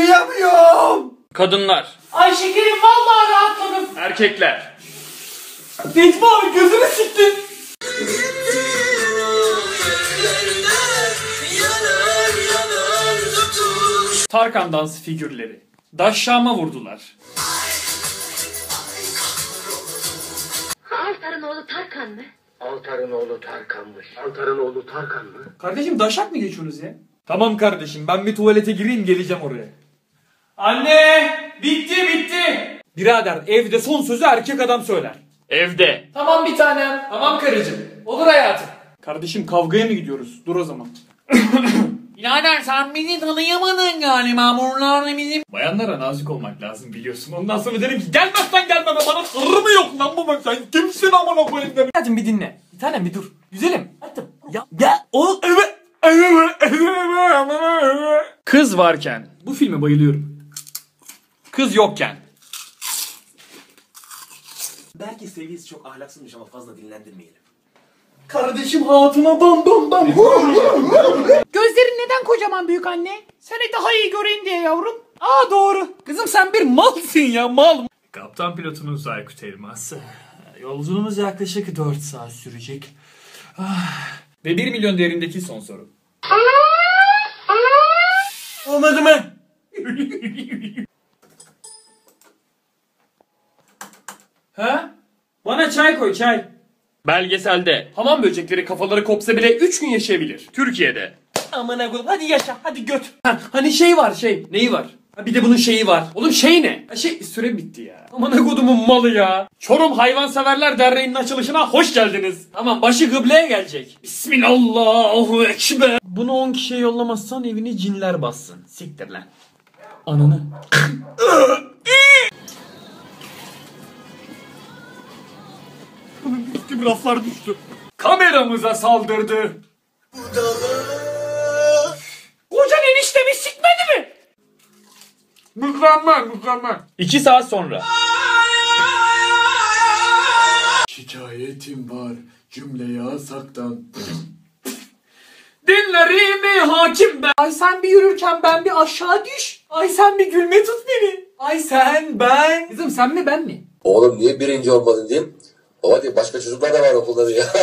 Uyuyamıyorum. Kadınlar. Ay şekerim vallahi rahatladım. Erkekler. Necmi abi gözünü siktin. Tarkan dans figürleri. Daşşama vurdular. Altar'ın oğlu Tarkan mı? Altar'ın oğlu Tarkan'mış. Altar'ın oğlu Tarkan mı? Kardeşim daşak mı geçiyorsunuz ya? Tamam kardeşim ben bir tuvalete gireyim geleceğim oraya. Anne! Bitti bitti! Birader evde son sözü erkek adam söyler. Evde. Tamam bir tanem. Tamam karıcığım. Olur hayatım. Kardeşim kavgaya mı gidiyoruz? Dur o zaman. Birader sen beni tanıyamadın galiba. Buralarda bizim... Bayanlara nazik olmak lazım biliyorsun. Ondan sonra derim ki gelmezsen gelme be bana sırrı mı yok lan bu ben sen kimsin amına koyayım derim. Hayatım bir dinle. Bir tanem bir dur. Güzelim. Hayatım. Ya, ya o... Kız varken. Bu filme bayılıyorum. Kız yokken. Belki seviyesi çok ahlaksızmış ama fazla dinlendirmeyelim. Kardeşim hatıma bam bam bam. Gözlerin neden kocaman büyük anne? Seni daha iyi göreyim diye yavrum. Aa doğru. Kızım sen bir malsın ya mal. Kaptan pilotunuz Aykut Elmas. Yolculuğumuz yaklaşık 4 saat sürecek. Ah. Ve 1 milyon değerindeki son soru. Olmadı mı? Ha? Bana çay koy çay. Belgeselde hamam böcekleri kafaları kopsa bile 3 gün yaşayabilir. Türkiye'de. Amına koyayım hadi yaşa hadi göt. Ha, hani şey var şey. Neyi var? Ha, bir de bunun şeyi var. Oğlum şey ne? Ha, şey süre bitti ya. Aman kodumun malı ya. Çorum Hayvanseverler Derneği'nin açılışına hoş geldiniz. Tamam başı kıbleye gelecek. Bismillahü ekber. Bunu 10 kişiye yollamazsan evini cinler bassın. Siktir lan. Ananı. Düştüm raflar düştü. Kameramıza saldırdı. Kocan eniştemi sikmedi mi? Mükemmel mükemmel. İki saat sonra. Şikayetim var cümle yasaktan. Dinlerimi hakim ben. Ay sen bir yürürken ben bir aşağı düş. Ay sen bir gülme tut beni. Ay sen ben. Kızım sen mi ben mi? Oğlum niye birinci olmadın diyeyim. Baba diye başka çocuklar da var okulda diye.